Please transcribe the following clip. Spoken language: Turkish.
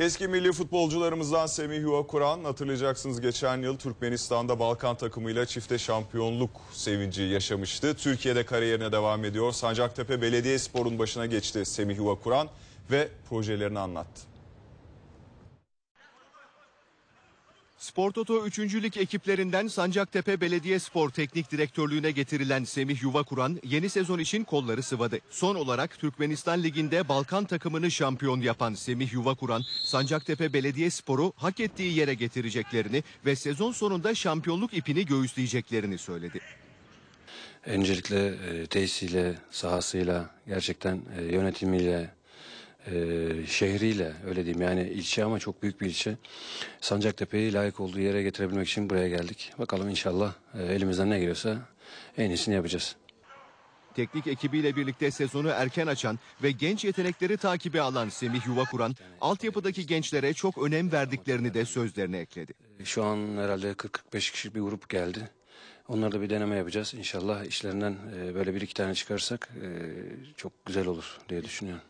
Eski milli futbolcularımızdan Semih Yuvakuran hatırlayacaksınız geçen yıl Türkmenistan'da Balkan takımıyla çifte şampiyonluk sevinci yaşamıştı. Türkiye'de kariyerine devam ediyor. Sancaktepe Belediyespor'un başına geçti Semih Yuvakuran ve projelerini anlattı. Spor Toto 3. Lig ekiplerinden Sancaktepe Belediyespor Teknik Direktörlüğüne getirilen Semih Yuvakuran yeni sezon için kolları sıvadı. Son olarak Türkmenistan Ligi'nde Balkan takımını şampiyon yapan Semih Yuvakuran, Sancaktepe Belediyespor'u hak ettiği yere getireceklerini ve sezon sonunda şampiyonluk ipini göğüsleyeceklerini söyledi. Öncelikle e, tesisiyle, sahasıyla, gerçekten e, yönetimiyle, e, şehriyle öyle diyeyim yani ilçe ama çok büyük bir ilçe. Sancaktepe'yi layık olduğu yere getirebilmek için buraya geldik. Bakalım inşallah e, elimizden ne geliyorsa en iyisini yapacağız. Teknik ekibiyle birlikte sezonu erken açan ve genç yetenekleri takibe alan Semih Yuvakuran, altyapıdaki gençlere çok önem verdiklerini de sözlerine ekledi. Şu an herhalde 40-45 kişi bir grup geldi. Onları da bir deneme yapacağız. İnşallah işlerinden e, böyle bir iki tane çıkarsak e, çok güzel olur diye düşünüyorum.